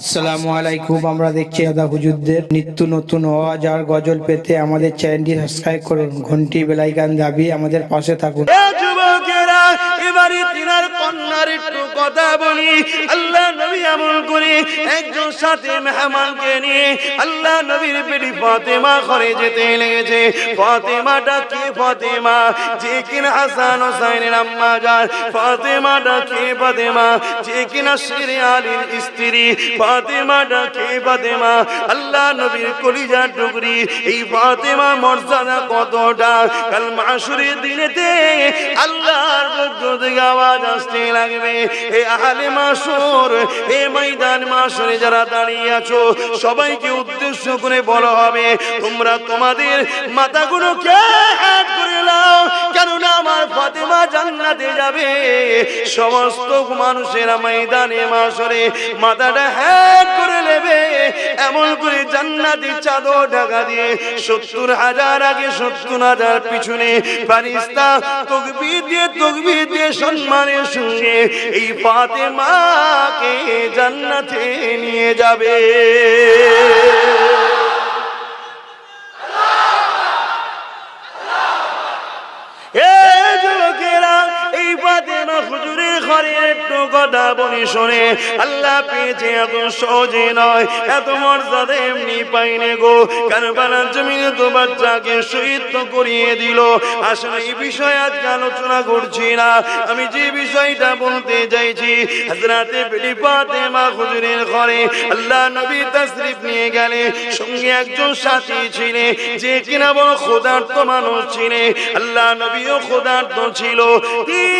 আসসালামু আলাইকুম, আমরা দেখছি নিত্য নতুন গজল পেতে আমাদের সাবস্ক্রাইব করুন, ঘন্টি বেলাইকান দাবি আমাদের পাশে থাকুন। এবারে কন্যার একটু কথা বলি। আল্লাহ নবী এমন করে, একজন সাথে মেহমানকে নিয়ে আল্লাহ নবীর বেটি ফাতেমা ঘরে যেতে লেগেছে। ফাতেমাটা কে ফাতেমা? যে কিনা হাসান হোসাইনের আম্মা যান ফাতেমাটা কে ফাতেমা? যে কিনা শিরে আলীর স্ত্রী। ফাতেমাটা কে ফাতেমা? আল্লাহ নবীর কলিজার টুকরি। এই ফাতেমা মর্যাদা কতটা? কাল মাসুরের দিনেতে আল্লাহর পক্ষ থেকে আওয়াজ আসতে লাগবে। এ আহলে মাসুর এ ময়দান মাসুরে যারা দাঁড়িয়ে আছো, সবাইকে উদ্দেশ্য করে বলা হবে, তোমরা তোমাদের মাথাগুলোকে হাত কেননা আমার ফাতেমা যাবে। সমস্ত মানুষেরা ময়দানে মাথাটা হ্যাক করে নেবে। এমন করে চাদর দিয়ে হাজার আগে হাজার পিছনে দিয়ে সম্মানের সঙ্গে এই ফাতেমাকে জান্নাতে নিয়ে যাবে এ যুবকেরা এই ফাতেমা হুজুরের ঘরে একটু কথা বলি শোনে আল্লাহ পেয়েছে এত সহজে নয়, এত মর্যাদা এমনি পাইনে গো। কারবালার জমিনে তো বাচ্চাকে শহীদ করিয়ে দিল। আসলে এই বিষয়ে আজকে আলোচনা করছি না। আমি যে বিষয়টা বলতে চাইছি হাজরাতে বেটি ফাতেমা হুজুরের ঘরে আল্লাহ নবী তাসরিফ নিয়ে গেলে সঙ্গে একজন সাথী ছিলেন যে কিনা বড় খোদার্থ মানুষ ছিলেন আল্লাহ নবীও খোদার্থ ছিল। তিন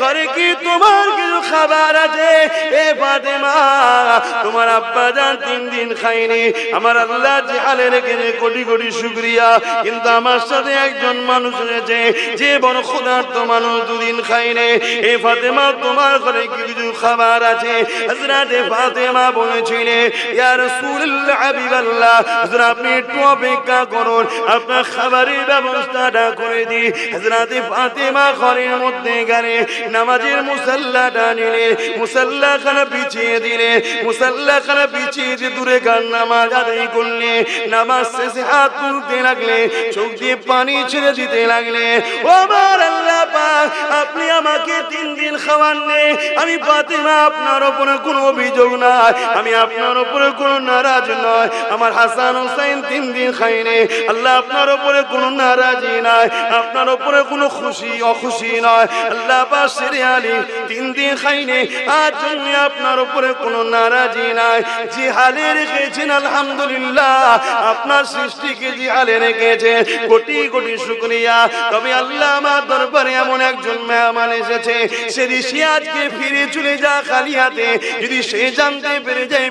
ঘরে কি তোমার কিছু খাবার আছে? এ ফাতেমা, তোমার আব্বা জান তিন দিন খাইনি আমার আল্লাহ যে হালে রেখেছে কোটি কোটি শুক্রিয়া। কিন্তু আমার সাথে একজন মানুষ রয়েছে, যে বড় ক্ষুধার্ত মানুষ দুদিন খাইনি এ ফাতেমা, তোমার ঘরে কি কিছু খাবার আছে? হযরতে ফাতেমা বলেছিলেন ইয়া রাসূলুল্লাহ, হাবিবাল্লাহ, হুজুর আপনি একটু অপেক্ষা করুন। আপনার খাবারের ব্যবস্থাটা করে দিই। হযরতে ফাতেমা ঘরের মধ্যে গেলে নামাজের মুসাল্লাটা মুসাল্লা খানা বিছিয়ে দিলে, মুসাল্লা খানা বিছিয়ে দিয়ে দূরে গান নামাজ আদায় করলে, নামাজ শেষে হাত তুলতে লাগলে, চোখ দিয়ে পানি ছেড়ে দিতে লাগলে, ও আমার আল্লাহ পাক, আপনি আমাকে তিন দিন খাওয়ান নে, আমি ফাতেমা আপনার উপরে কোনো অভিযোগ নাই, আমি আপনার উপরে কোনো নারাজ নয় আমার হাসান হোসেন তিন দিন খাইনি আল্লাহ আপনার উপরে কোনো নারাজি নাই, আপনার উপরে কোনো খুশি, অখুশি নয়, আল্লাহ বাসের জন্য আপনার উপরে নারাজি নাই। যে হালে রেখেছেন, আলহামদুলিল্লাহ। আপনার সৃষ্টিকে যে হালে রেখেছেন, কোটি কোটি শুক্রিয়া। তবে আল্লাহ আমার দরবারে এমন একজন মেহমান এসেছে, সে ঋষি আজকে ফিরে চলে যা যদি সে জানতে পেরে যায়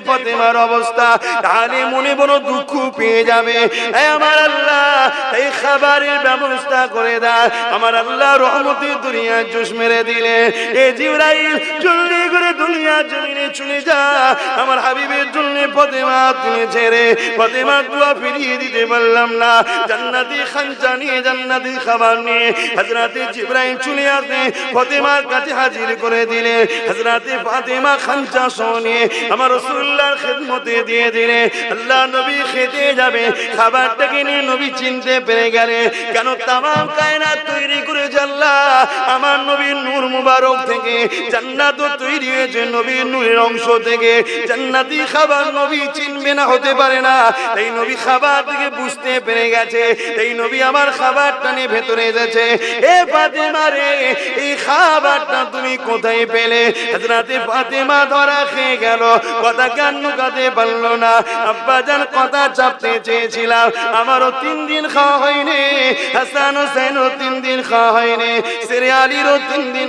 অবস্থা, তাহলে মনে বড় দুঃখ পেয়ে যাবে। আমার আল্লাহ, এই খাবারের ব্যবস্থা করে দেয় আমার আল্লাহ রহমতের দুনিয়া জোশ মেরে এ করে দুনিয়া জমিনে চলে যা। আমার হাবিবের জন্য ফতেমা তুমি ছেড়ে ফতেমা দোয়া ফিরিয়ে দিতে পারলাম না। জান্নাতি খানচা নিয়ে জান্নাতি খাবার নিয়ে হজরতে চলে আসে, ফতেমার কাছে হাজির করে দিলে। হজরতে ফাতেমা খানচা শোনে আমার খেদমতে দিয়ে দিলে। আল্লাহ নবী খেতে যাবে, খাবারটাকে নিয়ে নবী চিনতে পেরে গেলে। কেন তামাম কায়নাত তৈরি করে আল্লাহ? আমার নবীর নূর মুবারক থেকে জান্নাত তৈরি হয়েছে নূরের অংশ থেকে। জান্নাতি খাবার নবী চিনবে না, হতে পারে না। এই নবী খাবার থেকে বুঝতে পেরে গেছে। এই নবী আমার ভেতরে এ ফাতেমা রে, এই খাবারটা তুমি কোথায় পেলে? ফাতেমা ধরা খেয়ে গেল। কথা কেন লুকাতে পারল না। আব্বা জান কথা চাপতে চেয়েছিলাম। আমারও তিন দিন খাওয়া হয়নি। হাসান হোসেনও তিন দিন খাওয়া হয়নি। সেরে আলীরও তিন দিন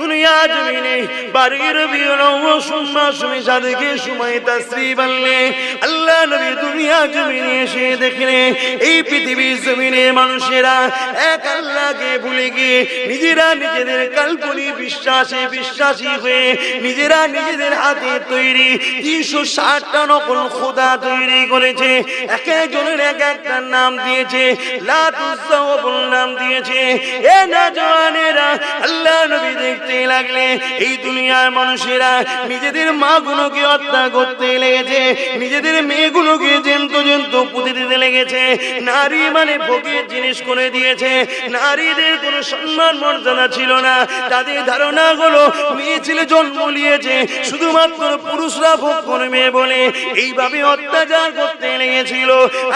দুনিয়া জমিনে, বাড়ির বিরহ সুম্মা সুমি সাদিকে আল্লাহ নবী দুনিয়া জমিনে এসে দেখলে, এই পৃথিবীর জমিনে মানুষেরা এক আল্লাহকে ভুলে গিয়ে নিজেরা নিজেদের কাল্পনিক বিশ্বাসে বিশ্বাসী হয়ে নিজেরা নিজেদের হাতে তৈরি তিনশো ষাটটা নকল খোদা তৈরি করেছে। এক একজনের এক একটা নাম দিয়েছে লাতুজাওয়াবুল নাম দিয়েছে। এ না জওয়ানেরা, আল্লাহ নবী দেখতে লাগলে এই দুনিয়ার মানুষেরা নিজেদের হত্যা করতে লেগেছে। নিজেদের মেয়েগুলোকে জেন্ত জেন্ত পুঁতে দিতে লেগেছে। নারী মানে ভোগের জিনিস করে দিয়েছে। নারীদের কোনো সম্মান মর্যাদা ছিল না। তাদের ধারণা মেয়ে ছেলে জন্ম নিয়েছে। শুধুমাত্র পুরুষরা ভোগ করবে বলে এইভাবে অত্যাচার করতে লেগেছিল।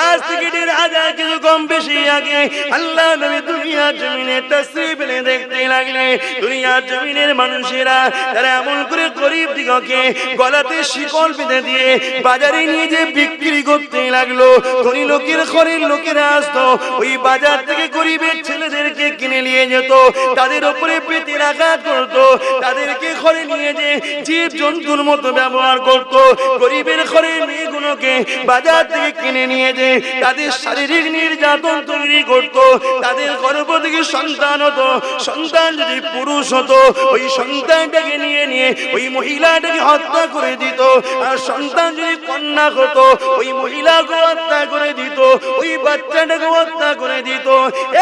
আজ থেকে হাজার কিছু কম বেশি আগে আল্লাহ নবী দুনিয়ার জমিনে তসরিফ দেখতে লাগলে দুনিয়ার জমিনের মানুষেরা, তারা এমন করে গরিব দিগকে গলাতে শিকল বেঁধে দিয়ে বাজারে নিয়ে যে বিক্রি করতে লাগল। ধনী লোকের ঘরের লোকেরা আসতো, ওই বাজার থেকে গরিবের ছেলেদেরকে কিনে নিয়ে যেত, তাদের উপরে পেতে আঘাত করতো, তাদেরকে ঘরে নিয়ে যে জীব জন্তুর মতো ব্যবহার করত, গরিবের ঘরের মেয়েগুলোকে বাজার থেকে কিনে নিয়ে যে তাদের শারীরিক নির্যাতন তৈরি করত, তাদের গর্ভ থেকে সন্তান হতো, সন্তান যদি পুরুষ হতো, ওই সন্তানটাকে নিয়ে নিয়ে ওই মহিলাটাকে হত্যা করে দিত। আর সন্তান যদি কন্যা হতো, ওই মহিলাকে হত্যা করে দিত, ওই বাচ্চাটাকে হত্যা করে দিত।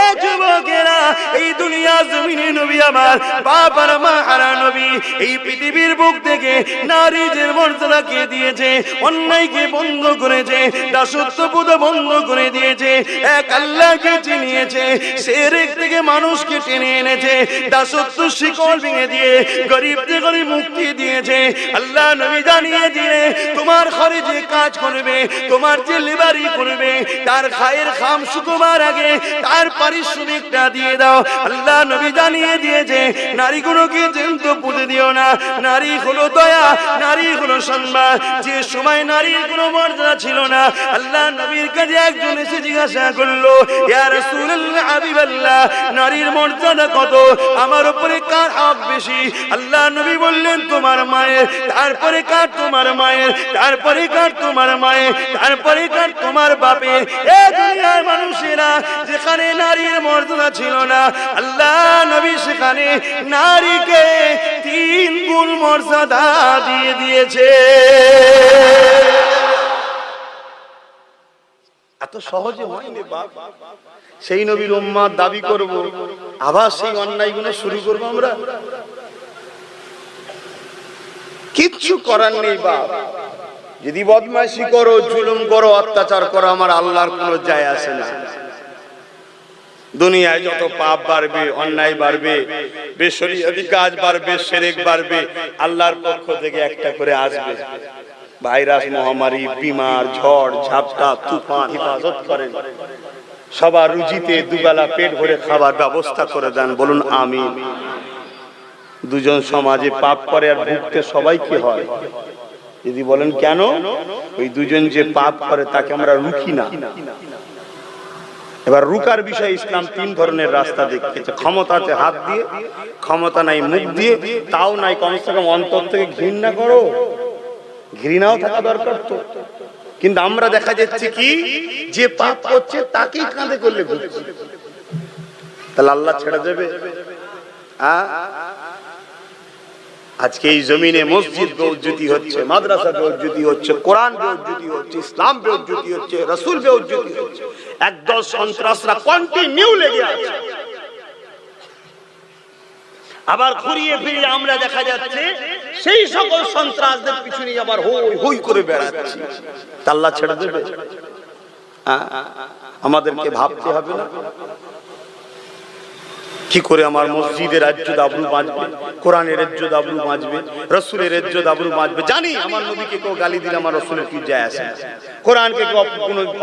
এ যুবকেরা, এই দুনিয়া জমিনে নবী আমার বাবার মা হারা নবী এই পৃথিবীর বুক থেকে নারীদের মর্যাদাকে দিয়েছে, অন্যায়কে বন্ধ করেছে দাসত্ববোধ বন্ধ করে দিয়েছে, এক আল্লাহকে চিনিয়েছে, সেরেক থেকে মানুষকে টেনে এনেছে, দাসত্ব শিকল ভেঙে দিয়ে গরিবদের করে মুক্তি দিয়েছে। আল্লাহ নবী জানিয়ে দিয়ে তোমার ঘরে যে কাজ করবে, তোমার যে লেবারি করবে, তার খায়ের খাম শুকোবার আগে তার পারিশ্রমিকটা দিয়ে দাও। আল্লাহ নবী জানিয়ে দিয়েছে, নারীগুলোকে জেন্ত পুঁতে দিও না, নারী হলো দয়া, নারী হলো সম্মান, যে সময় নারীর কোনো মর্যাদা ছিল না। আল্লাহ নবীর কাছে একজন এসে জিজ্ঞাসা করল, ইয়া রাসূলুল্লাহ নারীর মর্যাদা কত? আমার উপরে কার হক বেশি? আল্লাহ নবী বললেন, তোমার মায়ের, তারপরে কার তোমার মায়ের, তারপরে কার তোমার মায়ের, তারপরে কার তোমার বাপের? এ দুনিয়ার মানুষেরা, যেখানে নারীর মর্যাদা ছিল না, আল্লাহ নবী সেখানে নারীকে তিন গুণ মর্যাদা দিয়ে দিয়েছে। এত সহজে হয়নি সেই নবীর উম্মার দাবি করব, আবার সেই অন্যায়গুলো শুরু করব আমরা। কিচ্ছু করার নেই বাপ। যদি বদমাইশি করো, জুলুম করো, অত্যাচার করো, আমার আল্লাহর কোনো যায় আসে না। দুনিয়ায় যত পাপ বাড়বে, অন্যায় বাড়বে বেসরিয়াদি কাজ বাড়বে, সেরেক বাড়বে, আল্লাহর পক্ষ থেকে একটা করে আসবে। ভাইরাস, মহামারী, বিমার ঝড়, ঝাপটা, তুফান হেফাজত করেন। সবার রুজিতে দুবেলা পেট ভরে খাবার ব্যবস্থা করে দেন, বলুন আমি দুজন সমাজে পাপ করে আর ভুগতে সবাই কি হয়? যদি বলেন কেন? ওই দুজন যে পাপ করে তাকে আমরা রুখি না। এবার রুকার বিষয়ে ইসলাম তিন ধরনের রাস্তা দেখিয়েছে। ক্ষমতা আছে হাত দিয়ে, ক্ষমতা নাই মুখ দিয়ে, তাও নাই, কমসে কম অন্তর থেকে ঘৃণা করো। ঘৃণাও থাকা দরকার তো। কিন্তু আমরা দেখা যাচ্ছে কি, যে পাপ করছে তাকেই কাঁধে করলে তাহলে আল্লাহ ছেড়ে দেবে। আজকে এই জমিনে মসজিদ বেউজ্জতি হচ্ছে, মাদ্রাসা বেউজ্জতি হচ্ছে, কোরআন বেউজ্জতি হচ্ছে, ইসলাম বেউজ্জতি হচ্ছে, রসুল বেউজ্জতি হচ্ছে। একদল সন্ত্রাসরা কন্টিনিউ লেগে আছে। আবার ঘুরিয়ে ফিরিয়ে আমরা দেখা যাচ্ছে সেই সকল সন্ত্রাসদের পিছনে আবার হই হই করে বেড়াচ্ছি, তা আল্লাহ ছেড়ে দেবে? আমাদেরকে ভাবতে হবে না? কি করে আমার মসজিদের রাজ্য দাবরু বাঁচবে কোরআনের রাজ্য দাবরু বাঁচবে রসুলের রাজ্য দাবরু বাঁচবে জানি আমার নবীকে কেউ গালি দিলে আমার রসুলের কি যায় আসে কোরআনকে কেউ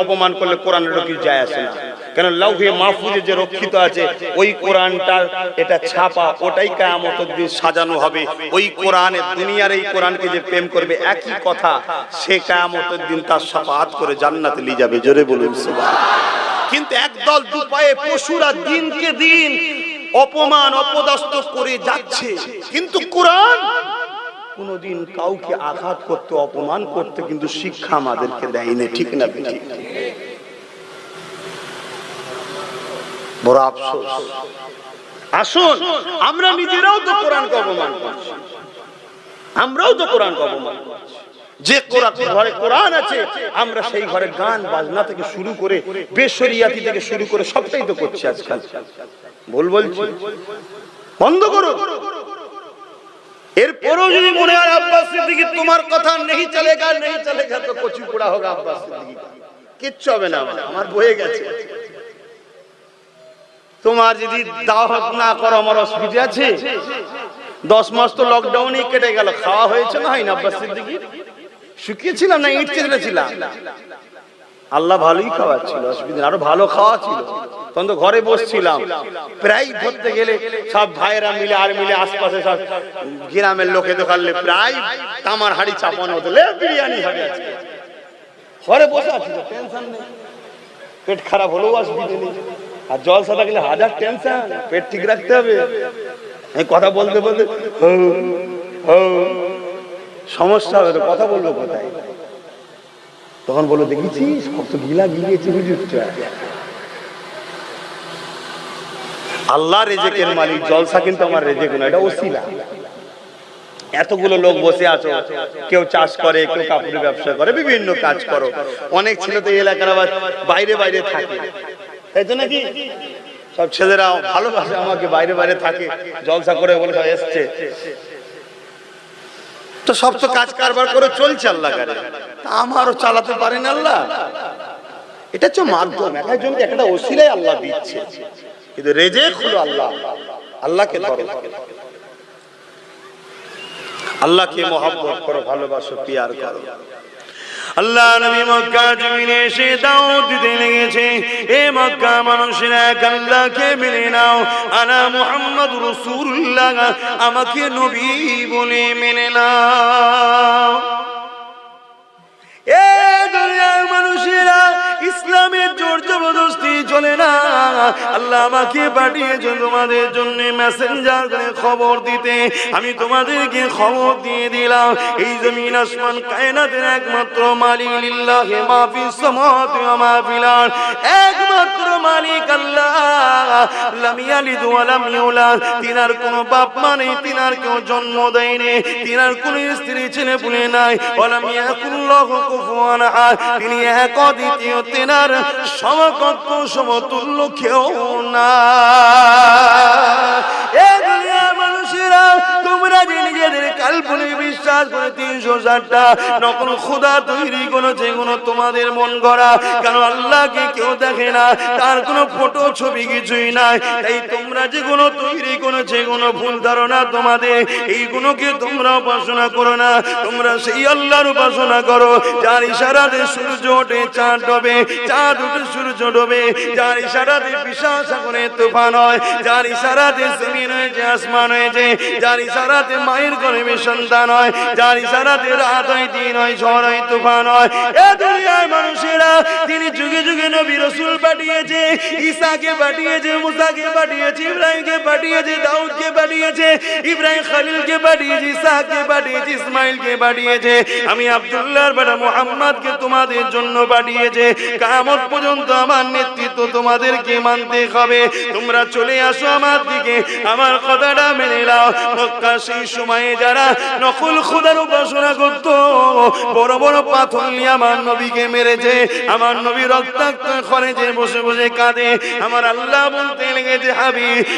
অপমান করলে কোরআনের কি যায় আসে না? কেন লৌহে মাহফুজে যে রক্ষিত আছে, ওই কোরআনটার এটা ছাপা, ওটাই কায়ামতের দিন সাজানো হবে। ওই কোরআনের দুনিয়ার এই কোরআনকে যে প্রেম করবে, একই কথা, সে কায়ামতের দিন তার সাফাত করে জান্নাতে নিয়ে যাবে। জোরে বলুন সুবহানাল্লাহ কিন্তু একদল দুপায়ে পশুরা দিনকে দিন অপমান, অপদস্থ করে যাচ্ছে। কিন্তু কোরআন কোনদিন কাউকে আঘাত করতে, অপমান করতে কিন্তু শিক্ষা আমাদেরকে দেয়নি, ঠিক না, ঠিক বড় আফসোস। আসুন, আমরা নিজেরাও তো কোরআনকে অপমান করছি। আমরাও তো কোরআনকে অপমান করছি। যে ঘরে কোরআন আছে, আমরা সেই ঘরে গান, বাজনা থেকে শুরু করে, বেশরিয়াতি থেকে শুরু করে সবটাই তো করছি আজকাল। ভুল বলছি? বন্ধ করো। এরপরেও যদি মনে হয় আব্বাস সিদ্দিকি তোমার কথা নেই চলেগা নেই চলেগা, তো কচু পোড়া হোক আব্বাস সিদ্দিকি। কিচ্ছু হবে না আমার বয়ে গেছে। তোমার যদি দাওয়াত না করো, আমার অসুবিধা আছে। দশ মাস তো লকডাউনে কেটে গেল, খাওয়া হয়েছে না হয় না, আব্বাস সিদ্দিকি শুকিয়েছিলাম না, ইট চেঁচড়েছিলাম আল্লাহ ভালোই খাওয়াচ্ছিল, অসুবিধা আরও ভালো খাওয়া ছিল। তখন তো ঘরে বসছিলাম। প্রায় ধরতে গেলে সব ভাইয়েরা মিলে, আর মিলে আশপাশে সব গ্রামের লোকে খাললে প্রায় তামার হাড়ি চাপানো হতো। বিরিয়ানি হবে ঘরে বসে আছি টেনশন নেই। পেট খারাপ হলেও অসুবিধা নেই। আর জল সাদা গেলে হাজার টেনশন পেট ঠিক রাখতে হবে। এই কথা বলতে বলতে সমস্যা হবে কথা বলব কোথায়? তখন বলো দেখেছিস কত গিলা গিলিয়েছে হুজুরটা আল্লাহ রেজেকের মালিক, জলসা কিন্তু আমার রেজেক না এটা ওসিলা। এতগুলো লোক বসে আছো, কেউ চাষ করে, কেউ কাপড়ের ব্যবসা করে, বিভিন্ন কাজ করো। অনেক ছেলে তো এলাকার আবার বাইরে বাইরে থাকে। তাই তো নাকি? সব ছেলেরা ভালোবাসে আমাকে বাইরে বাইরে থাকে, জলসা করে বলে এসছে। তো সব তো কাজ কারবার করে চলছে আল্লাহ কারে আমারও চালাতে পারেন আল্লাহ। এটা হচ্ছে মাধ্যম। এক একজনকে একটা ওসিলাই আল্লাহ দিচ্ছে। কিন্তু রেজেক হলো আল্লাহ। আল্লাহকে ধরো। আল্লাহকে মহাব্বত করো, ভালোবাসো, পিয়ার করো। আল্লাহ নবী মক্কা জমিনে এসে দাওয়াত দিতে লেগেছে। এ মক্কা মানুষেরা এক আল্লাহকে মেনে নাও। আনা মুহাম্মদ রাসূলুল্লাহ, আমাকে নবী বলে মেনে নাও। এ দুনিয়ার মানুষেরা ইসলামের জোর জবরদস্তি চলে না। আল্লাহ আমাকে পাঠিয়েছে তোমাদের জন্য মেসেঞ্জার করে খবর দিতে। আমি তোমাদেরকে খবর দিয়ে দিলাম, এই জমিন আসমান কায়নাতের একমাত্র মালিক, লিল্লাহি মা ফিস সামাওয়াতি ওয়া মা একমাত্র মালিক আল্লাহ। লাম ইয়ালিদ ওয়া লাম ইউলাদ। তিনার কোনো বাপ মা নেই, তিনার কেউ জন্ম দেয়নি তিনার কোনো স্ত্রী ছেলে পুলে নাই। ওয়ালাম ইয়াকুল্লাহু কুফুয়ান তিনি এক দ্বিতীয় তিনার সমকক্ষ সমতুল্য কেউ না। এ দুনিয়ার বিশ্বাস তোমাদের মন গড়া। কারণ আল্লাহকে কেউ দেখে না, তার কোনো ফটো, ছবি কিছুই নাই। তাই তোমরা যে কোনো তৈরি কোনো ভুল ধারণা তোমাদের। এইগুলোকে তোমরা উপাসনা করো না, তোমরা সেই আল্লাহর উপাসনা করো, যার ইশারাতে সূর্য ওঠে, চাঁদ ডোবে, চাঁদ উঠে সূর্য ডোবে। যার ইশারাতে বিশাল সাগরে তুফান হয়, যার ইশারাতে জমিন হয়েছে, আসমান হয়েছে যার ইশারাতে মায়ের গর্ভে সন্তান হয় যার ইশারাতে রাত হয়, দিন হয়, ঝড় হয়, তুফান হয়। এ দুনিয়ার মানুষেরা তিনি যুগে যুগে নবী রসুল পাঠিয়েছে, ঈসাকে পাঠিয়েছে, মুসাকে পাঠিয়েছে, ইব্রাহিমকে পাঠিয়েছে, দাউদকে পাঠিয়েছে, ইব্রাহিম খলিলকে পাঠিয়েছে ইসাকে পাঠিয়েছে, ইসমাইলকে পাঠিয়েছে। আমি আব্দুল্লাহর বেটা মুহাম্মদকে তোমাদের জন্য পাঠিয়েছে। কামত পর্যন্ত আমার নেতৃত্ব তোমাদেরকে মানতে হবে। তোমরা চলে আসো আমার দিকে। আমার কথাটা মেনে নাও। আমার আমার আমার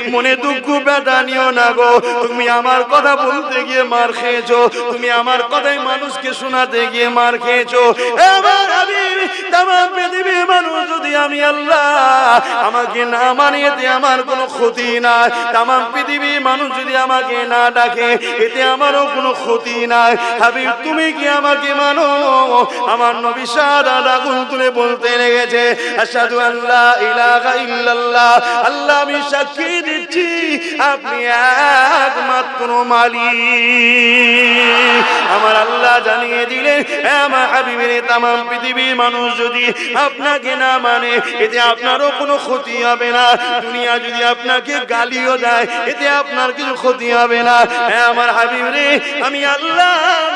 মনে দুঃখ, ব্যথা নিও না গো। তুমি আমার কথা বলতে গিয়ে মার খেয়েছো। তুমি আমার কথাই মানুষকে শোনাতে গিয়ে মার খেয়েছো। এ আমার হাবিব, তামাম পৃথিবীর মানুষ যদি আমি আল্লাহ, আমাকে না মানে এতে আমার কোনো ক্ষতি নাই। তাম পৃথিবীর মানুষ যদি আমাকে না ডাকে, এতে আমারও কোনো ক্ষতি নাই। হাবিব, তুমি কি আমাকে মানো? আমার নবী সাদা আগুন তুলে বলতে লেগেছে আসাদু আল্লাহ ইলাহা ইল্লাল্লাহ। আল্লাহ, আমি সাক্ষী দিচ্ছি, আপনি একমাত্র আমার আল্লাহ জানিয়ে দিলেন আমার হাবিবের তাম পৃথিবীর মানুষ যদি আপনাকে না মানে এতে আপনারও কোনো ক্ষতি হবে না। দুনিয়া যদি আপনাকে গালিও দেয়, এতে আপনার কিছু ক্ষতি হবে না। আমার হাবিব রে, আমি আল্লাহ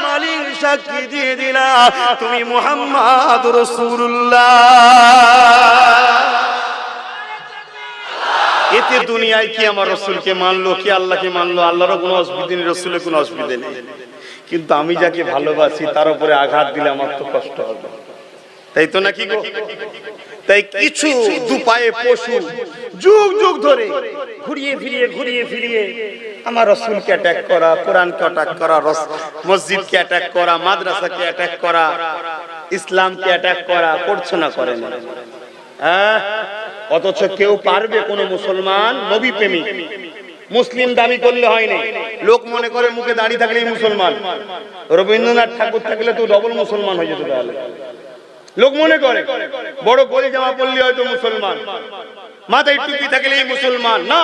মালিক সাক্ষী দিয়ে দিলাম। তুমি মোহাম্মদ রসুল্লাহ এতে দুনিয়ায় কি আমার রসুলকে মানলো, কি আল্লাহকে মানলো? আল্লাহরও কোনো অসুবিধে নেই, রসুলের কোনো অসুবিধে নেই। কিন্তু আমি যাকে ভালোবাসি, তার উপরে আঘাত দিলে আমার তো কষ্ট হবে। তাই তো নাকি তাই কিছু দুপায়ে পশু। যুগ যুগ ধরে ঘুরিয়ে ফিরিয়ে ঘুরিয়ে ফিরিয়ে আমার রসুলকে অ্যাটাক করা, কোরআনকে অ্যাটাক করা মসজিদকে অ্যাটাক করা, মাদ্রাসাকে অ্যাটাক করা, ইসলামকে অ্যাটাক করা, করছে না করে না। হ্যাঁ? অথচ কেউ পারবে কোন মুসলমান নবী প্রেমিক মুসলিম দাবি করলে হয় না। লোক মনে করে মুখে দাঁড়িয়ে থাকলেই মুসলমান। রবীন্দ্রনাথ ঠাকুর থাকলে তো ডবল মুসলমান হয়ে যেত তাহলে। লোক মনে করে, বড় গলি জামা পড়লে হয়তো মুসলমান। মাথায় টুপি থাকলেই মুসলমান, না।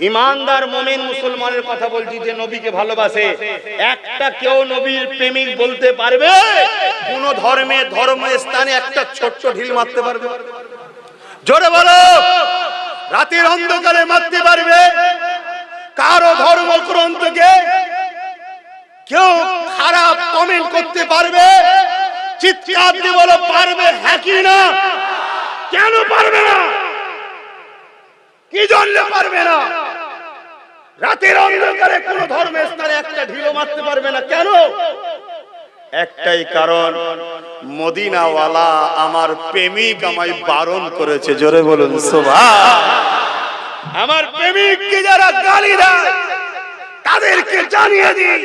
ইমানদার মোমেন মুসলমানের কথা বলছি যে নবীকে ভালোবাসে। একটা কেউ নবীর প্রেমিক বলতে পারবে, কোন ধর্মে, ধর্ম স্থানে একটা ছোট্ট ঢিল মারতে পারবে। জোরে বলো, রাতের অন্ধকারে মারতে পারবে। কারও ধর্ম গ্রন্থকে কেউ খারাপ কমেন্ট করতে পারবে? চিৎকার দিয়ে বলো, পারবে? হ্যাঁ কি না? কেন পারবে না? কি জন্য পারবে না? রাতের অন্ধকারে কোন ধর্মের স্থানে একটা ঢিলো মারতে পারবে না। কেন? একটাই কারণ, মদিনাওয়ালা আমার প্রেমিক আমায় বারণ করেছে। জোরে বলুন শোভা আমার প্রেমিককে যারা গালি দেয়, তাদেরকে জানিয়ে দিই।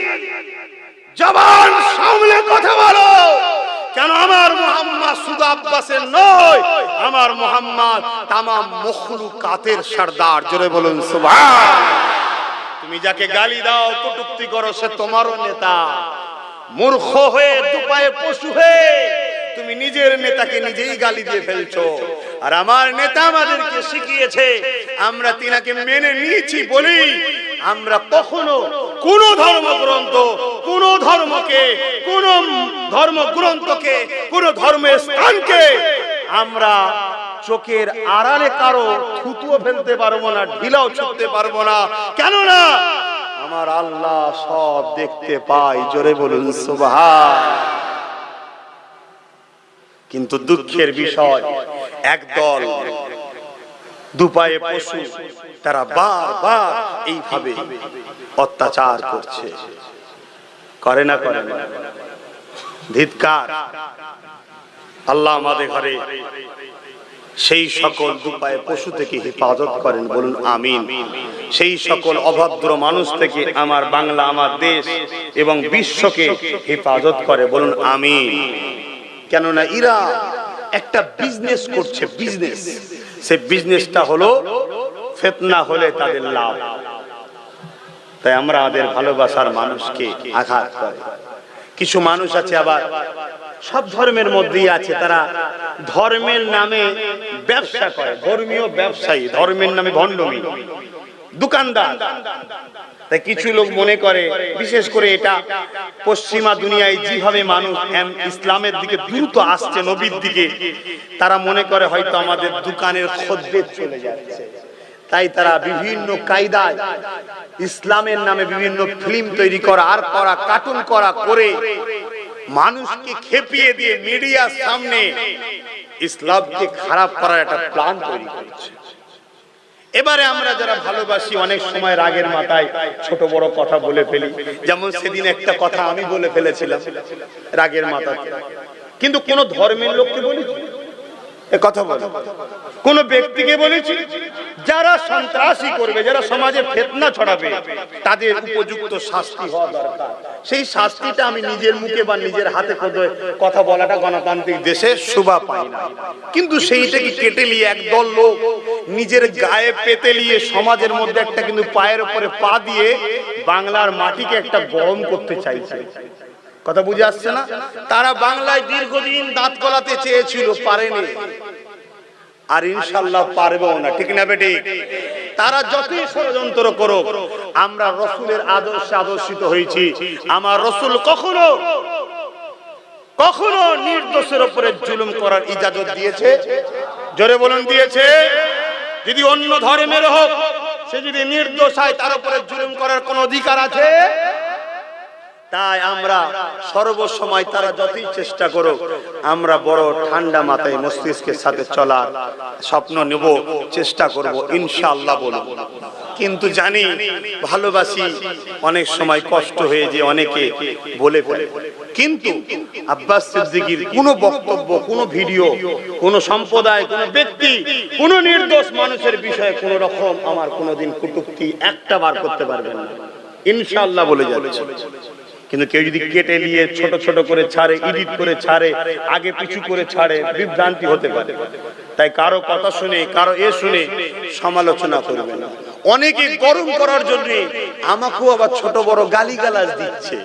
জবান সামলে কথা বলো। কেন আমার মোহাম্মদ শুধু আব্বাসের নয়, আমার মোহাম্মদ তামাম মখলুকাতের সর্দার, জোরে বলুন, সুবহান। তুমি যাকে গালি দাও, কটুক্তি করো, সে তোমারও নেতা। মূর্খ হয়ে, দুপায়ে পশু হয়ে, তুমি নিজের নেতাকে নিজেই গালি দিয়ে ফেলছো। আর আমার নেতা আমাদেরকে শিখিয়েছে, আমরা তিনাকে মেনে নিয়েছি বলি, আমরা কখনো কোন ধর্মগ্রন্থ কোন ধর্মকে, কোন ধর্মগ্রন্থকে কোন ধর্মের স্থানকে আমরা চোখের আড়ালে কারও থুতুও ফেলতে পারব না, ঢিলাও ছুটতে পারব না। কেন না আমার আল্লাহ সব দেখতে পাই জোরে বলুন কিন্তু দুঃখের বিষয় একদল দুপায়ে পশু, তারা বারবার এইভাবে অত্যাচার করছে। করে না করে। ধিৎকার। আল্লাহ আমাদের ঘরে সেই সকল দুপায়ে পশু থেকে হেফাজত করেন, বলুন আমিন। সেই সকল অভদ্র মানুষ থেকে আমার বাংলা, আমার দেশ এবং বিশ্বকে হেফাজত করে, বলুন আমিন। কেননা ইরা একটা বিজনেস করছে বিজনেস সে বিজনেসটা হলো ফেতনা হলে তাদের লাভ। তাই আমরা আমাদের ভালোবাসার মানুষকে আঘাত করে। কিছু মানুষ আছে আবার সব ধর্মের মধ্যেই আছে, তারা ধর্মের নামে ব্যবসা করে, ধর্মীয় ব্যবসায়ী, ধর্মের নামে ভণ্ডমি, দোকানদার। তাই কিছু লোক মনে করে, বিশেষ করে এটা পশ্চিমা দুনিয়ায় যেভাবে মানুষ ইসলামের দিকে দ্রুত আসছে, নবীর দিকে, তারা মনে করে হয়তো আমাদের দোকানের খদ্দের চলে যাচ্ছে। তাই তারা বিভিন্ন কায়দায় ইসলামের নামে বিভিন্ন ফিল্ম তৈরি করা, আর করা, কার্টুন করা করে মানুষকে খেপিয়ে দিয়ে মিডিয়ার সামনে ইসলামকে খারাপ করার একটা প্ল্যান তৈরি করছে। এবারে আমরা যারা ভালোবাসি, অনেক সময় রাগের মাথায় ছোট বড় কথা বলে ফেলি। যেমন সেদিন একটা কথা আমি বলে ফেলেছিলাম, রাগের মাথায়। কিন্তু কোন ধর্মের লোককে বলেছি এ কথা বলে। কোন ব্যক্তিকে বলেছি, যারা সন্ত্রাসী করবে, যারা সমাজে ফেতনা ছড়াবে, তাদের উপযুক্ত শাস্তি হওয়া দরকার। সেই শাস্তিটা আমি নিজের মুখে বা নিজের হাতে কথা বলাটা গণতান্ত্রিক দেশে শোভা পাই না। কিন্তু সেইটাকে কেটে নিয়ে একদল লোক নিজের গায়ে পেতে নিয়ে সমাজের মধ্যে একটা কিন্তু পায়ের উপরে পা দিয়ে বাংলার মাটিকে একটা গরম করতে চাইছে? কথা বুঝে আসছে না? তারা বাংলায় দীর্ঘদিন দাঁত কলাতে চেয়েছিল, পারেনি। আর ইনশাল্লাহ পারবেও না, ঠিক না বেটি? তারা যতই ষড়যন্ত্র করো আমরা রসুলের আদর্শে আদর্শিত হয়েছি। আমার রসুল কখনো কখনো নির্দোষের উপরে জুলুম করার ইজাজত দিয়েছে? জোরে বলুন, দিয়েছে। যদি অন্য ধর্মের হোক, সে যদি নির্দোষ হয়, তার উপরে জুলুম করার কোন অধিকার আছে? তাই আমরা সর্বসময় তারা যতই চেষ্টা করুক, আমরা বড় ঠান্ডা মাথায় মস্তিষ্কের সাথে চলার স্বপ্ন নেব, চেষ্টা করব, ইনশাআল্লাহ বলব। কিন্তু জানি, ভালোবাসি অনেক সময় কষ্ট হয়ে যে অনেকে বলে ফেলে। কিন্তু আব্বাস সিদ্দিকীর কোন বক্তব্য, কোন ভিডিও, কোন সম্প্রদায়, কোন ব্যক্তি, কোন নির্দোষ মানুষের বিষয়ে কোন রকম আমার কোনোদিন কটূক্তি একটা বার করতে পারবেন না। ইনশাআল্লাহ বলে যাচ্ছে। কিন্তু কেউ যদি কেটে নিয়ে ছোট ছোট করে ছাড়ে এডিট করে ছাড়ে, আগে পিছু করে ছাড়ে, বিভ্রান্তি হতে পারে। তাই কারও কথা শুনে, কারও এ শুনে সমালোচনা করবে না। অনেকে গরম করার জন্য আমাকেও আবার ছোট বড় গালিগালাজ দিচ্ছে,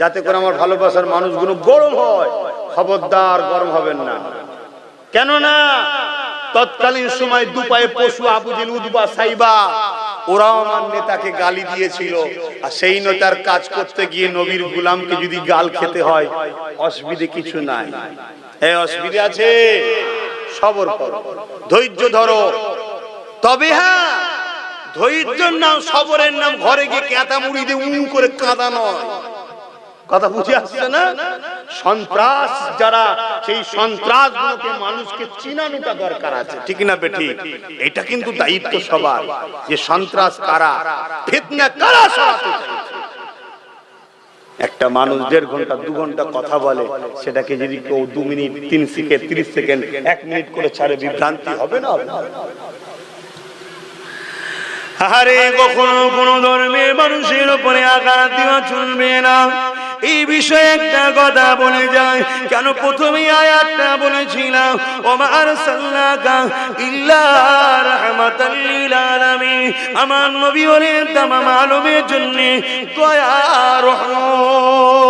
যাতে করে আমার ভালোবাসার মানুষগুলো গরম হয়। খবরদার গরম হবেন না। কেননা, তৎকালীন সময় দুপায়ে পশু আবুজিল উদবা সাইবা ওরাও আমার নেতাকে গালি দিয়েছিল। আর সেই নেতার কাজ করতে গিয়ে নবীর গুলামকে যদি গাল খেতে হয়, অসুবিধে কিছু নাই। হ্যাঁ অসুবিধে আছে? সবর করো। ধৈর্য ধরো। তবে হ্যাঁ ধৈর্যের নাম সবরের নাম ঘরে গিয়ে কেতা মুড়ি দিয়ে উম করে কাঁদা নয় কথা বুঝে আসছে না? সন্ত্রাস যারা, সেই সন্ত্রাস গুলোকে মানুষকে চিনানোটা দরকার আছে। ঠিক না বেটি এটা কিন্তু দায়িত্ব সবার, যে সন্ত্রাস কারা, ফিতনা কারা সরাতে একটা মানুষ দেড় ঘণ্টা, দু ঘণ্টা কথা বলে, সেটাকে যদি কেউ দু মিনিট, তিন সেকেন্ড, তিরিশ সেকেন্ড, এক মিনিট করে ছাড়ে, বিভ্রান্তি হবে না? আরে কখনো কোন ধর্মের মানুষের উপরে আঘাত দেওয়া চলবে না। এই বিষয়ে একটা কথা বলে যায় কেন প্রথমে আয়াতটা বলেছিলাম ওমার সাল্লাকা ইল্লা রাহমাতাল লিল আলামিন আমার নবী বলেন, তামাম আলমের জন্য দয়া রহমত।